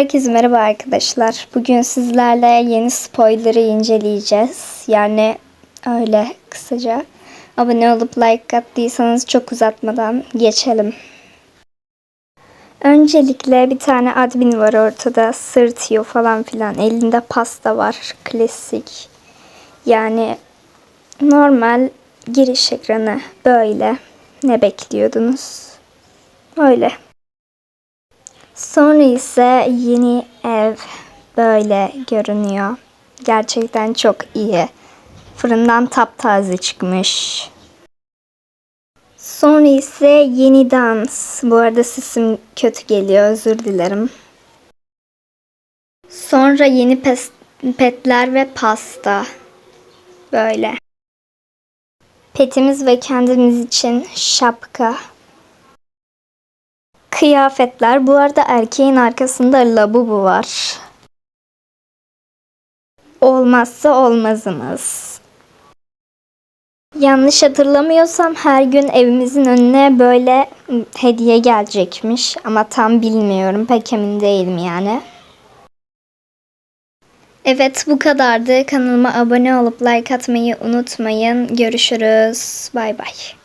Herkese merhaba arkadaşlar. Bugün sizlerle yeni spoiler'ı inceleyeceğiz. Yani öyle kısaca. Abone olup like attıysanız çok uzatmadan geçelim. Öncelikle bir tane admin var ortada. Sırtıyor falan filan. Elinde pasta var. Klasik. Yani normal giriş ekranı böyle. Ne bekliyordunuz? Öyle. Sonra ise yeni ev böyle görünüyor. Gerçekten çok iyi. Fırından taptaze çıkmış. Sonra ise yeni dans. Bu arada sesim kötü geliyor özür dilerim. Sonra yeni petler ve pasta. Böyle. Petimiz ve kendimiz için şapka. Kıyafetler. Bu arada erkeğin arkasında labubu var. Olmazsa olmazımız. Yanlış hatırlamıyorsam her gün evimizin önüne böyle hediye gelecekmiş. Ama tam bilmiyorum. Pek emin değilim yani. Evet bu kadardı. Kanalıma abone olup like atmayı unutmayın. Görüşürüz. Bay bay.